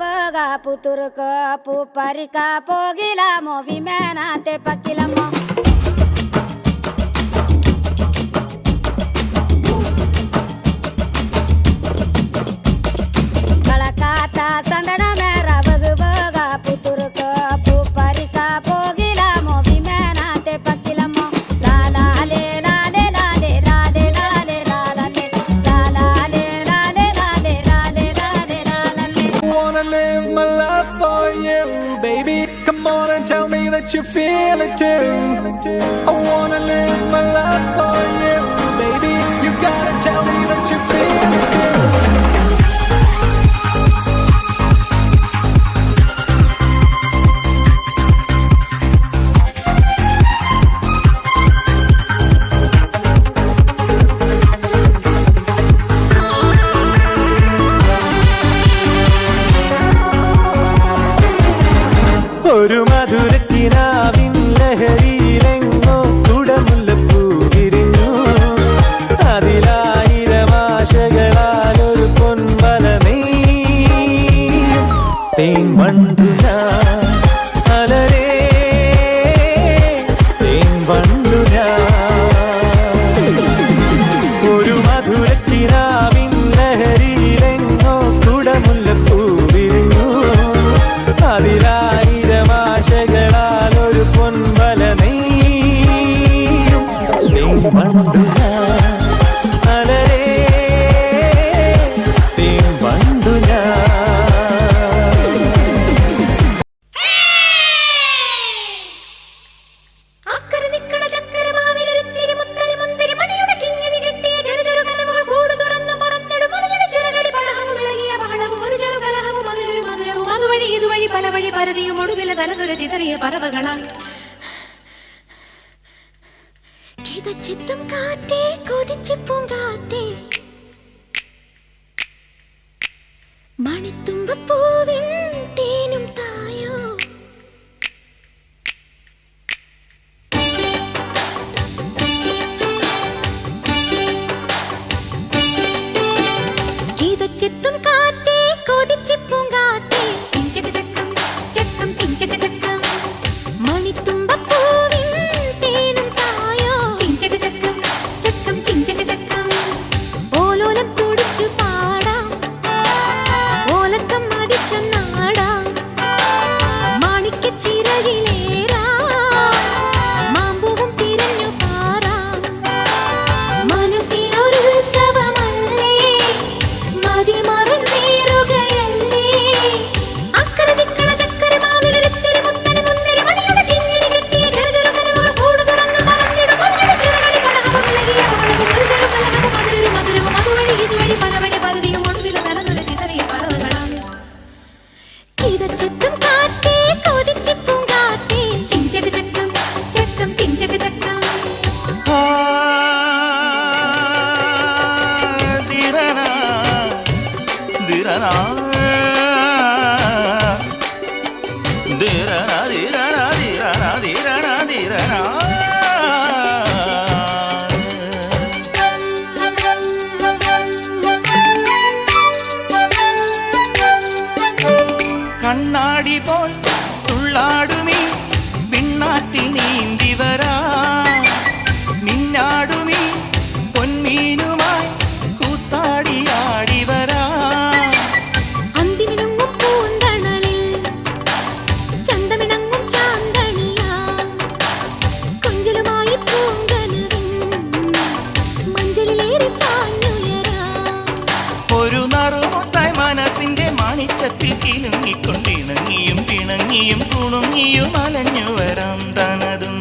బగా పుతురు పరికా పోగిలామో విమేనా తెప్పకిలమ్మో let you feel it too. I wanna live my life. ഒരു മധുരക്കിനാവിൻ ലഹരിയിലെങ്ങോ കുടമുല്ലപ്പൂ വിരിഞ്ഞു. അതിലായിരം ആശകളാൽ ഒരു പൊൻവല തേൻ മണ്ടു ಕಲದುರ ಚಿತರಿಯ ಪರವಗಳ கிதச்சித்தும் காற்றே கொதிச்சு பூங்காற்றே. தீரா தீரா தீரா தீரா தீரா கண்ணாடி போல் துள்ளாடுமே பின்னாட்டி நீந்த ഒരു നറുമുട്ടായി മനസ്സിന്റെ മാണിച്ചപ്പിൽ കിലുങ്ങിക്കൊണ്ടിണങ്ങിയും പിണങ്ങിയും കുണുങ്ങിയും അലഞ്ഞു വരാം തനതും